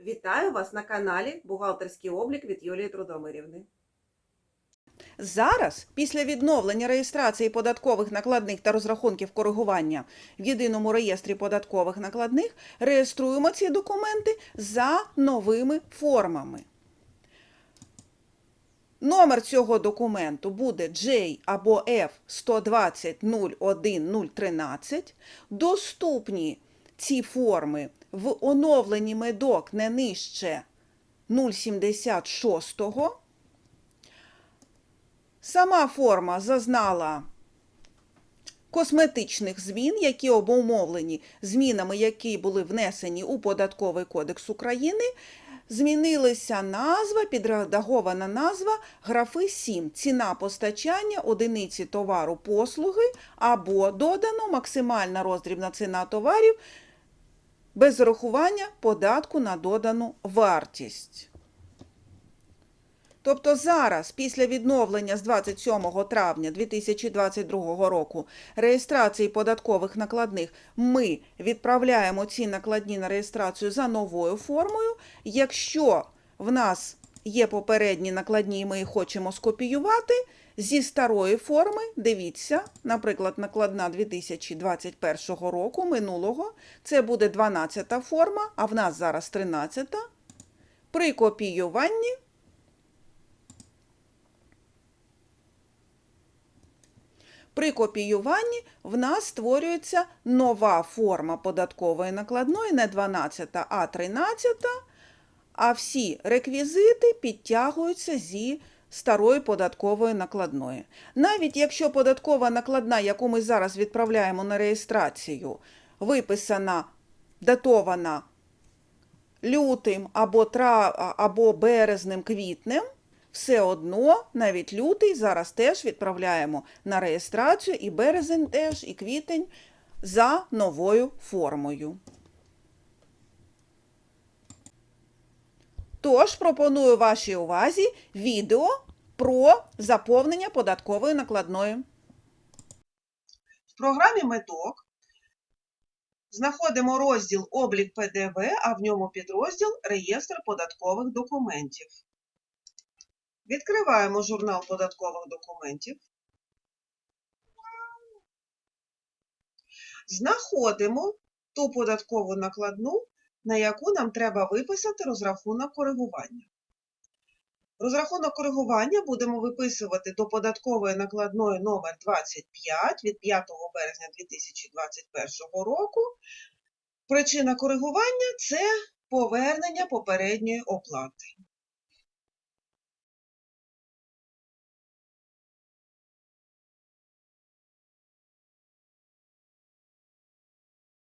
Вітаю вас на каналі Бухгалтерський облік від Юлії Трудомирівни. Зараз, після відновлення реєстрації податкових накладних та розрахунків коригування в єдиному реєстрі податкових накладних, реєструємо ці документи за новими формами. Номер цього документу буде J або F 120 01 013. Доступні ці форми в оновленні медок не нижче 076. Сама форма зазнала косметичних змін, які обумовлені змінами, які були внесені у Податковий кодекс України. Змінилася назва, підредагована назва графи 7. Ціна постачання одиниці товару послуги або додано максимальна роздрібна ціна товарів без рахування податку на додану вартість. Тобто зараз, після відновлення з 27 травня 2022 року реєстрації податкових накладних, ми відправляємо ці накладні на реєстрацію за новою формою. Якщо в нас є попередні накладні, ми їх хочемо скопіювати, зі старої форми, дивіться, наприклад, накладна 2021 року минулого, це буде 12 форма, а в нас зараз 13. При копіюванні При копіюванні в нас створюється нова форма податкової накладної, не 12, а 13, а всі реквізити підтягуються зі старої податкової накладної. Навіть якщо податкова накладна, яку ми зараз відправляємо на реєстрацію, виписана, датована лютим або, тра... або березнем, квітнем, все одно навіть лютий зараз теж відправляємо на реєстрацію і березень теж, і квітень за новою формою. Тож пропоную вашій увазі відео про заповнення податкової накладної. В програмі Медок знаходимо розділ Облік ПДВ, а в ньому підрозділ Реєстр податкових документів. Відкриваємо журнал податкових документів. Знаходимо ту податкову накладну, на яку нам треба виписати розрахунок коригування. Розрахунок коригування будемо виписувати до податкової накладної номер 25 від 5 березня 2021 року. Причина коригування це повернення попередньої оплати.